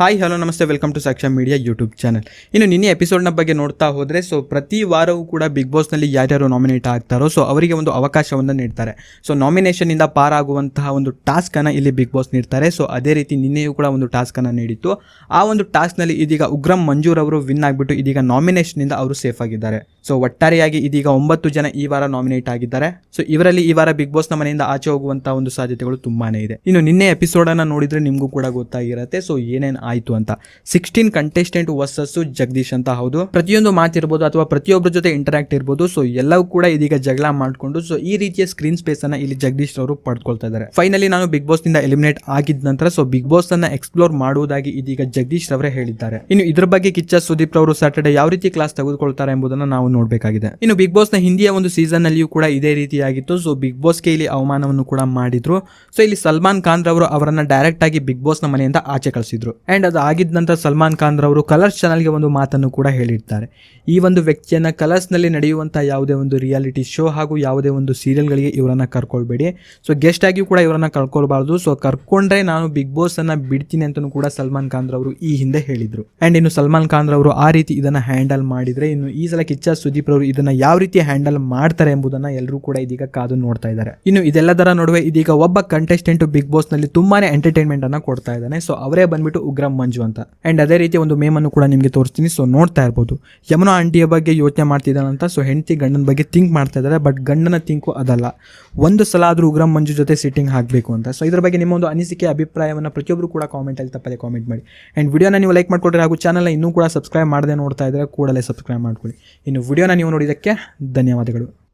Hi hello ನಮಸ್ತೆ. Welcome to Saksha media YouTube channel ಇನ್ನು ನಿನ್ನೆ ಎಪಿಸೋಡ್ನ ಬಗ್ಗೆ ನೋಡ್ತಾ ಹೋದರೆ ಸೊ ಪ್ರತಿ ವಾರವೂ ಕೂಡ ಬಿಗ್ ಬಾಸ್ನಲ್ಲಿ ಯಾರ್ಯಾರು ನಾಮಿನೇಟ್ ಆಗ್ತಾರೋ ಸೊ ಅವರಿಗೆ ಒಂದು ಅವಕಾಶವನ್ನು ನೀಡ್ತಾರೆ. ಸೊ ನಾಮಿನೇಷನಿಂದ ಪಾರಾಗುವಂತಹ ಒಂದು ಟಾಸ್ಕನ್ನು ಇಲ್ಲಿ ಬಿಗ್ ಬಾಸ್ ನೀಡ್ತಾರೆ. ಸೊ ಅದೇ ರೀತಿ ನಿನ್ನೆಯೂ ಕೂಡ ಒಂದು ಟಾಸ್ಕನ್ನು ನೀಡಿತ್ತು. ಆ ಒಂದು ಟಾಸ್ಕ್ನಲ್ಲಿ ಇದೀಗ ಉಗ್ರಂ ಮಂಜೂರ್ ಅವರು ವಿನ್ ಆಗಿಬಿಟ್ಟು ಇದೀಗ ನಾಮಿನೇಷನಿಂದ ಅವರು ಸೇಫ್ ಆಗಿದ್ದಾರೆ. ಸೊ ಒಟ್ಟಾರೆಯಾಗಿ ಇದೀಗ ಒಂಬತ್ತು ಜನ ಈ ವಾರ ನಾಮಿನೇಟ್ ಆಗಿದ್ದಾರೆ. ಸೊ ಇವರಲ್ಲಿ ಈ ವಾರ ಬಿಗ್ ಬಾಸ್ನ ಮನೆಯಿಂದ ಆಚೆ ಹೋಗುವಂತಹ ಒಂದು ಸಾಧ್ಯತೆಗಳು ತುಂಬಾನೇ ಇದೆ. ಇನ್ನು ನಿನ್ನೆ ಎಪಿಸೋಡನ್ನು ನೋಡಿದ್ರೆ ನಿಮಗೂ ಕೂಡ ಗೊತ್ತಾಗಿರುತ್ತೆ. ಸೊ ಏನೇನು ಆಯ್ತು ಅಂತ. ಸಿಕ್ಸ್ಟೀನ್ ಕಂಟೆಸ್ಟೆಂಟ್ ವರ್ಸಸ್ ಜಗದೀಶ್ ಅಂತ ಹೌದು. ಪ್ರತಿಯೊಂದು ಮಾತಿರ್ಬೋದು ಅಥವಾ ಪ್ರತಿಯೊಬ್ಬರ ಜೊತೆ ಇಂಟರಾಕ್ಟ್ ಇರ್ಬೋದು. ಸೊ ಎಲ್ಲವೂ ಕೂಡ ಇದೀಗ ಜಗಳ ಮಾಡಿಕೊಂಡು ಸೊ ಈ ರೀತಿಯ ಸ್ಕ್ರೀನ್ ಸ್ಪೇಸ್ ಅನ್ನ ಇಲ್ಲಿ ಜಗದೀಶ್ ಅವರು ಪಡ್ಕೊಳ್ತಾ ಇದ್ದಾರೆ. ಫೈನಲಿ ನಾನು ಬಿಗ್ ಬಾಸ್ನಿಂದ ಎಲಿಮಿನೇಟ್ ಆಗಿದ ನಂತರ ಸೊ ಬಿಗ್ ಬಾಸ್ ಅನ್ನ ಎಕ್ಸ್ಪ್ಲೋರ್ ಮಾಡುವುದಾಗಿ ಇದೀಗ ಜಗದೀಶ್ ರವರೇ ಹೇಳಿದ್ದಾರೆ. ಇನ್ನು ಇದ್ರ ಬಗ್ಗೆ ಕಿಚ್ಚ ಸುದೀಪ್ ಅವರು ಸ್ಯಾಟರ್ಡೆ ಯಾವ ರೀತಿ ಕ್ಲಾಸ್ ತೆಗೆದುಕೊಳ್ತಾರೆ ಎಂಬುದನ್ನು ನಾವು ನೋಡಬೇಕಾಗಿದೆ. ಇನ್ನು ಬಿಗ್ ಬಾಸ್ನ ಹಿಂದಿಯ ಒಂದು ಸೀಸನ್ ಅಲ್ಲಿಯೂ ಕೂಡ ಇದೇ ರೀತಿಯಾಗಿತ್ತು. ಸೊ ಬಿಗ್ ಬಾಸ್ಗೆ ಇಲ್ಲಿ ಅವಮಾನವನ್ನು ಕೂಡ ಮಾಡಿದ್ರು. ಸೊ ಇಲ್ಲಿ ಸಲ್ಮಾನ್ ಖಾನ್ ರವರು ಅವರನ್ನ ಡೈರೆಕ್ಟ್ ಆಗಿ ಬಿಗ್ ಬಾಸ್ನ ಮನೆಯಿಂದ ಆಚೆ ಕಳಿಸಿದ್ರು. ಅಂಡ್ ಅದು ಆಗಿದ ನಂತರ ಸಲ್ಮಾನ್ ಖಾನ್ ರವರು ಕಲರ್ಸ್ ಚಾನಲ್ಗೆ ಒಂದು ಮಾತನ್ನು ಕೂಡ ಹೇಳಿರ್ತಾರೆ. ಈ ಒಂದು ವ್ಯಕ್ತಿಯನ್ನ ಕಲರ್ಸ್ನಲ್ಲಿ ನಡೆಯುವಂತಹ ಯಾವುದೇ ಒಂದು ರಿಯಾಲಿಟಿ ಶೋ ಹಾಗೂ ಯಾವುದೇ ಒಂದು ಸೀರಿಯಲ್ಗಳಿಗೆ ಇವರನ್ನು ಕರ್ಕೊಳ್ಬೇಡಿ. ಸೊ ಗೆಸ್ಟ್ ಆಗಿಯೂ ಕೂಡ ಇವರನ್ನು ಕರ್ಕೊಳ್ಬಾರ್ದು. ಸೊ ಕರ್ಕೊಂಡ್ರೆ ನಾನು ಬಿಗ್ ಬಾಸ್ ಅನ್ನ ಬಿಡ್ತೀನಿ ಅಂತಲೂ ಕೂಡ ಸಲ್ಮಾನ್ ಖಾನ್ ರವರು ಈ ಹಿಂದೆ ಹೇಳಿದ್ರು. ಅಂಡ್ ಇನ್ನು ಸಲ್ಮಾನ್ ಖಾನ್ ರವರು ಆ ರೀತಿ ಇದನ್ನ ಹ್ಯಾಂಡಲ್ ಮಾಡಿದ್ರೆ ಇನ್ನು ಈ ಸಲ ಕಿಚ್ಚ ಸುದೀಪ್ ರವರು ಇದನ್ನ ಯಾವ ರೀತಿ ಹ್ಯಾಂಡಲ್ ಮಾಡ್ತಾರೆ ಎಂಬುದನ್ನ ಎಲ್ಲರೂ ಕೂಡ ಇದೀಗ ಕಾದು ನೋಡ್ತಾ ಇದ್ದಾರೆ. ಇನ್ನು ಇದೆಲ್ಲದರ ನಡುವೆ ಇದೀಗ ಒಬ್ಬ ಕಂಟೆಸ್ಟೆಂಟ್ ಬಿಗ್ ಬಾಸ್ನಲ್ಲಿ ತುಂಬಾನೇ ಎಂಟರ್ಟೈನ್ಮೆಂಟ್ ಅನ್ನ ಕೊಡ್ತಾ ಇದ್ದಾನೆ. ಸೊ ಅವರೇ ಬಂದ್ಬಿಟ್ಟು ಉಗ್ರಂ ಮಂಜು ಅಂತ. ಅಂಡ್ ಅದೇ ರೀತಿ ಒಂದು ಮೇಮನ್ನು ಕೂಡ ನಿಮಗೆ ತೋರಿಸ್ತೀನಿ. ಸೊ ನೋಡ್ತಾ ಇರ್ಬೋದು. ಯಮುನಾ ಆಂಟಿಯ ಬಗ್ಗೆ ಯೋಚನೆ ಮಾಡ್ತಿದ್ದಾನಂತ ಸೊ ಹೆಂಡತಿ ಗಂಡನ ಬಗ್ಗೆ ಥಿಂಕ್ ಮಾಡ್ತಾ ಇದ್ದಾರೆ. ಬಟ್ ಗಂಡನ ಥಿಂಕು ಅದಲ್ಲ. ಒಂದು ಸಲ ಆದರೂ ಉಗ್ರಂ ಮಂಜು ಜೊತೆ ಸಿಟ್ಟಿಂಗ್ ಹಾಕಬೇಕು ಅಂತ. ಸೊ ಇದ್ರ ಬಗ್ಗೆ ನಿಮ್ಮ ಒಂದು ಅನಿಸಿಕೆ, ಅಭಿಪ್ರಾಯವನ್ನು ಪ್ರತಿಯೊಬ್ಬರು ಕೂಡ ಕಾಮೆಂಟಲ್ಲಿ ತಪ್ಪದೆ ಕಾಮೆಂಟ್ ಮಾಡಿ. ಆ್ಯಂಡ್ ವಿಡಿಯೋನ ನೀವು ಲೈಕ್ ಮಾಡ್ಕೊಳ್ರಿ. ಹಾಗೂ ಚಾನಲ್ನ ಇನ್ನೂ ಕೂಡ ಸಬ್ಸ್ಕ್ರೈಬ್ ಮಾಡದೆ ನೋಡ್ತಾ ಇದ್ದರೆ ಕೂಡಲೇ ಸಬ್ಸ್ಕ್ರೈಬ್ ಮಾಡ್ಕೊಳ್ಳಿ. ಇನ್ನು ವಿಡಿಯೋನ ನೀವು ನೋಡಿದ್ದಕ್ಕೆ ಧನ್ಯವಾದಗಳು.